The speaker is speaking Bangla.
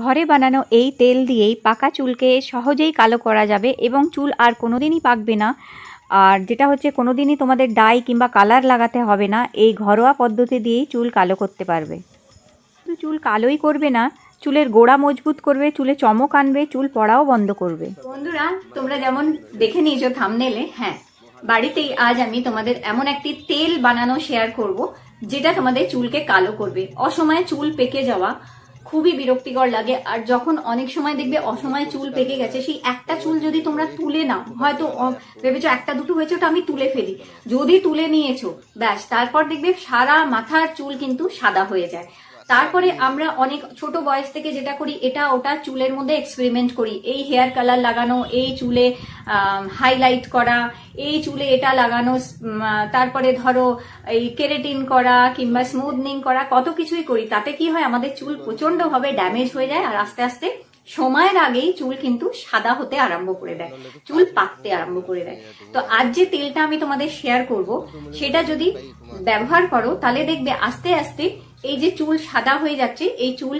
ঘরে বানানো এই তেল দিয়েই পাকা চুলকে সহজেই কালো করা যাবে এবং চুল আর কোনোদিনই পাকবে না। আর যেটা হচ্ছে কোনোদিনই তোমাদের ডাই কিংবা কালার লাগাতে হবে না, এই ঘরোয়া পদ্ধতি দিয়েই চুল কালো করতে পারবে। শুধু চুল কালোই করবে না, চুলের গোড়া মজবুত করবে, চুলে চমক আনবে, চুল পড়াও বন্ধ করবে। বন্ধুরা, তোমরা যেমন দেখে নিয়েছো থামনেলে হ্যাঁ বাড়িতেই আজ আমি তোমাদের এমন একটি তেল বানানো শেয়ার করব, যেটা তোমাদের চুলকে কালো করবে। অসময়ে চুল পেকে যাওয়া খুবই বিরক্তিকর লাগে। আর যখন অনেক সময় দেখবে অসময়ে চুল পেকে গেছে, সেই একটা চুল যদি তোমরা তুলে নাও, হয়তো ভেবেছো একটা দুটো হয়েছে, ওটা আমি তুলে ফেলি। যদি তুলে নিয়েছো, ব্যাস, তারপর দেখবে সারা মাথার চুল কিন্তু সাদা হয়ে যায়। তারপরে আমরা অনেক ছোট বয়স থেকে যেটা করি, এটা ওটা চুলের মধ্যে এক্সপেরিমেন্ট করি। এই হেয়ার কালার লাগানো, এই চুলে হাইলাইট করা, এই চুলে এটা লাগানো তারপরে ধরো এই কেরেটিন করা কিংবা স্মুথনিং করা, কত কিছুই করি। তাতে কি হয়, আমাদের চুল প্রচন্ডভাবে ড্যামেজ হয়ে যায় আর আস্তে আস্তে সময়ের আগেই চুল কিন্তু সাদা হতে আরম্ভ করে দেয়, চুল পাকতে আরম্ভ করে দেয়। তো আজ যে তেলটা আমি তোমাদের শেয়ার করব, সেটা যদি ব্যবহার করো, তাহলে দেখবে আস্তে আস্তে এই যে চুল সাদা হয়ে যাচ্ছে এই চুল